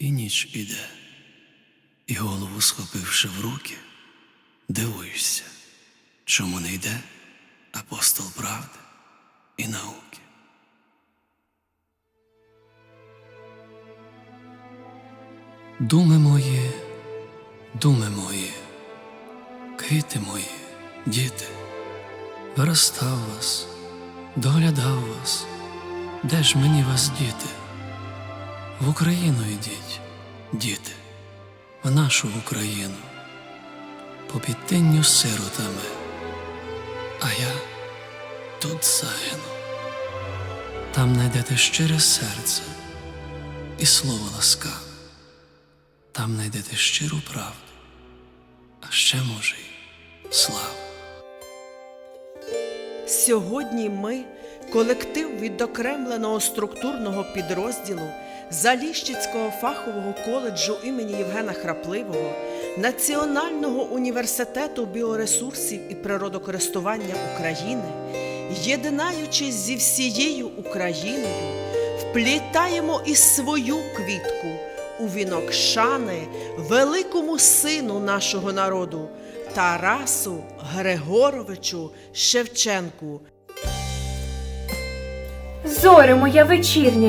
і ніч іде, і голову схопивши в руки, дивуєшся, чому не йде апостол правди і науки. Думи мої, думи мої, квіти мої, діти, виростав вас, доглядав вас, де ж мені вас діти? В Україну йдіть, діти, в нашу Україну, по підтинню сиротами, а я тут загину. Там знайдете щире серце і слово ласкаве, там знайдете щиру правду, а ще може й славу. Сьогодні ми, колектив відокремленого структурного підрозділу Заліщицького фахового коледжу імені Євгена Храпливого, Національного університету біоресурсів і природокористування України, єднаючись зі всією Україною, вплітаємо і свою квітку у вінок шани великому сину нашого народу Тарасу Григоровичу Шевченку. Зоре моя вечірня,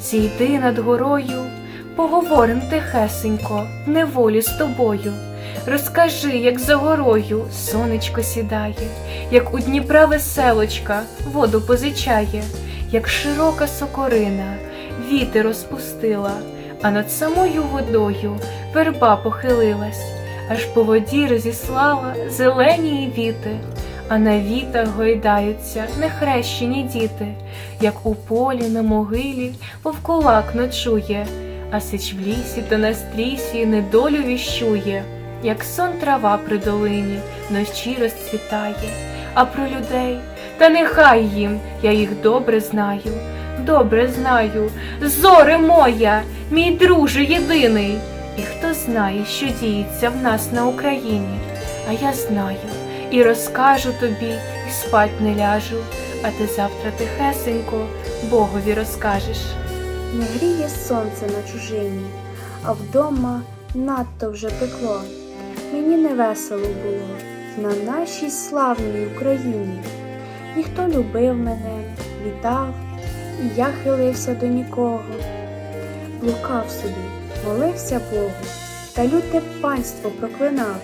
зійди над горою, поговорим тихесенько, неволі з тобою. Розкажи, як за горою сонечко сідає, як у Дніпра веселочка воду позичає, як широка сокорина вітер розпустила, а над самою водою верба похилилась, аж по воді розіслала зелені віти а на вітах гойдаються нехрещені діти, як у полі на могилі вовкулак ночує, а сич в лісі та на стрісі недолю віщує, як сон трава при долині вночі розцвітає, а про людей? Та нехай їм я їх добре знаю, добре знаю, зоре моя, мій друже єдиний. І хто знає, що діється в нас на Україні, а я знаю і розкажу тобі, і спать не ляжу, а ти завтра тихесенько Богові розкажеш. Не гріє сонце на чужині, а вдома надто вже пекло. Мені не весело було на нашій славній Україні. Ніхто любив мене, вітав, і я хилився до нікого. Блукав собі, молився Богу, та люте панство проклинав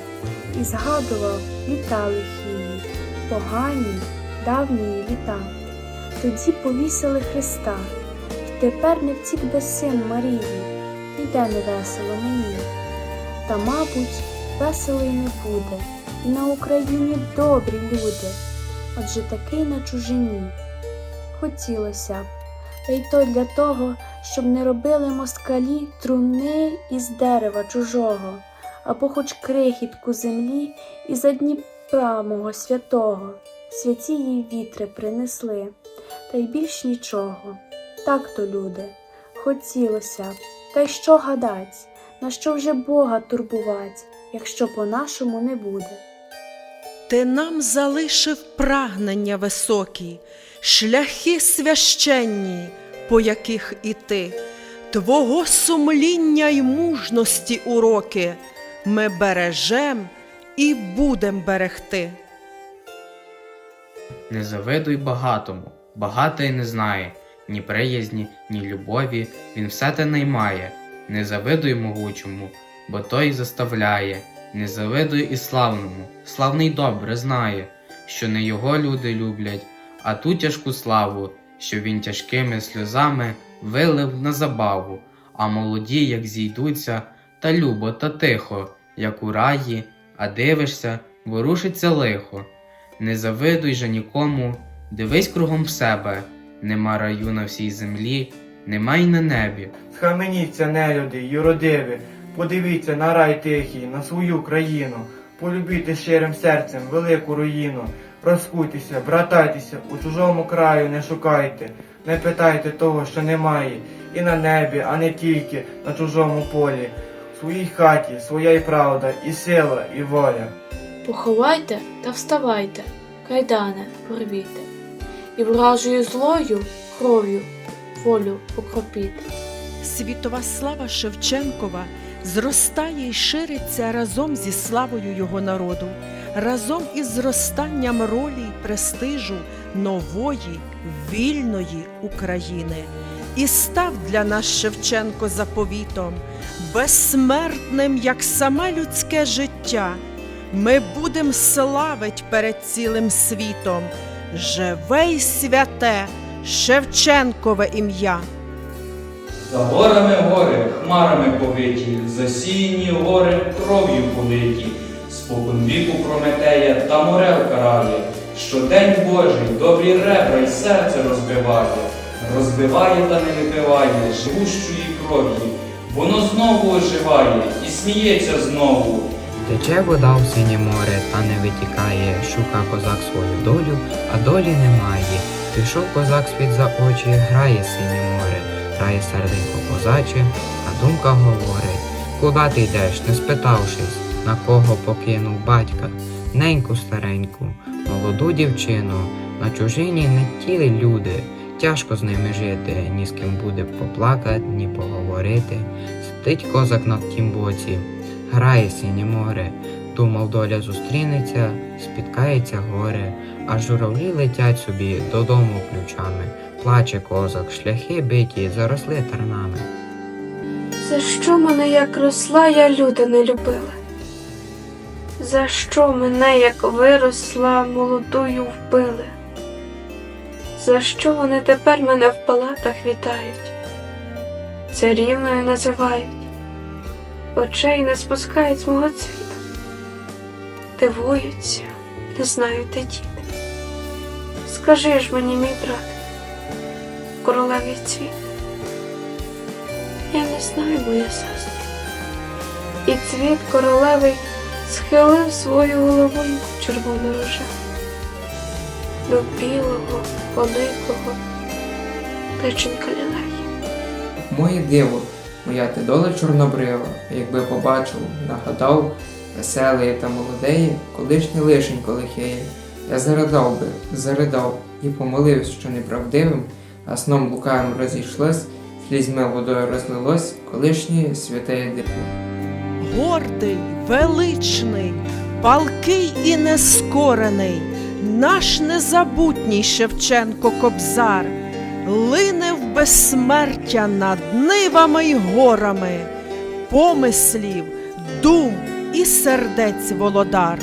і згадував літа лихії, погані, давні літа. Тоді повісили Христа, і тепер не втік би син Марії, іде не весело мені. Та, мабуть, весело й не буде, і на Україні добрі люди, адже такий на чужині. Хотілося б, та й то для того, щоб не робили москалі труни із дерева чужого або хоч крихітку землі і за Дніпра мого святого, святі їй вітри принесли, та й більш нічого. Так то, люди, хотілося б, та й що гадать, на що вже Бога турбувать, якщо по-нашому не буде. Ти нам залишив прагнення високі, шляхи священні, по яких іти, Твого сумління й мужності уроки ми бережем і будем берегти. Не завидуй багатому, багатий не знає ні приязні, ні любові, він все те наймає. Не завидуй могучому, бо той заставляє, не завидуй і славному, славний добре знає, що не його люди люблять, а ту тяжку славу, що він тяжкими сльозами вилив на забаву, а молоді, як зійдуться, та любо, та тихо, як у раї, а дивишся, ворушиться лихо. Не завидуй же нікому, дивись кругом в себе, нема раю на всій землі, нема й на небі. Схаменіться, нелюди, юродиві, подивіться на рай тихий, на свою країну, полюбіть щирим серцем велику руїну, розкуйтеся, братайтеся, у чужому краю не шукайте, не питайте того, що немає, і на небі, а не тільки на чужому полі. В своїй хаті своя й правда, і сила, і воля. Поховайте та вставайте, кайдане порвіте, і вражою злою кров'ю волю покропіте. Світова слава Шевченкова зростає і шириться разом зі славою його народу, разом із зростанням ролі й престижу нової вільної України. І став для нас Шевченко заповітом, безсмертним, як саме людське життя. Ми будем славить перед цілим світом живе й святе Шевченкове ім'я. За горами гори, хмарами повиті, засіяні гори кров'ю политі, спокон віку Прометея та морел карає, що день Божий добрі ребра й серце розбиває, розбиває та не випиває живущої кров'ї, воно знову оживає і сміється знову. Тече вода в синє море, та не витікає, шука козак свою долю, а долі немає. Пішов козак світ за очі, грає синє море, грає серденько козаче, а думка говорить, куда ти йдеш, не спитавшись, на кого покинув батька, неньку стареньку, молоду дівчину, на чужині не тіли люди, тяжко з ними жити, ні з ким буде поплакати, ні поговорити. Сидить козак на тім боці, грає синє море, думав, доля зустрінеться, спіткається горе, а журавлі летять собі додому ключами. Плаче козак, шляхи биті, заросли тернами. За що мене, як росла, я люди не любила? За що мене, як виросла, молодою вбили? За що вони тепер мене в палатах вітають? Царівною називають, очей не спускають з мого цвіту. Дивуються, не знають, де діти. Скажи ж мені, мій брат, королеві цвіт. Я не знаю, моя сестра. І цвіт королевий схилив свою головою червону рожа до білого, великого печенька лілеї. Моє диво, моя ти доля чорнобрива, якби побачив, нагадав, веселеє та молодеє, колишнє лишенько лихеє. Я заридав би, заридав і помолився, що неправдивим, а сном лукавим розійшлось, слізьми водою розлилось, колишнє святе диво. Гордий, величний, палкий і нескорений, наш незабутній Шевченко Кобзар, лине в безсмертя над нивами й горами, помислів, дум і сердець володар.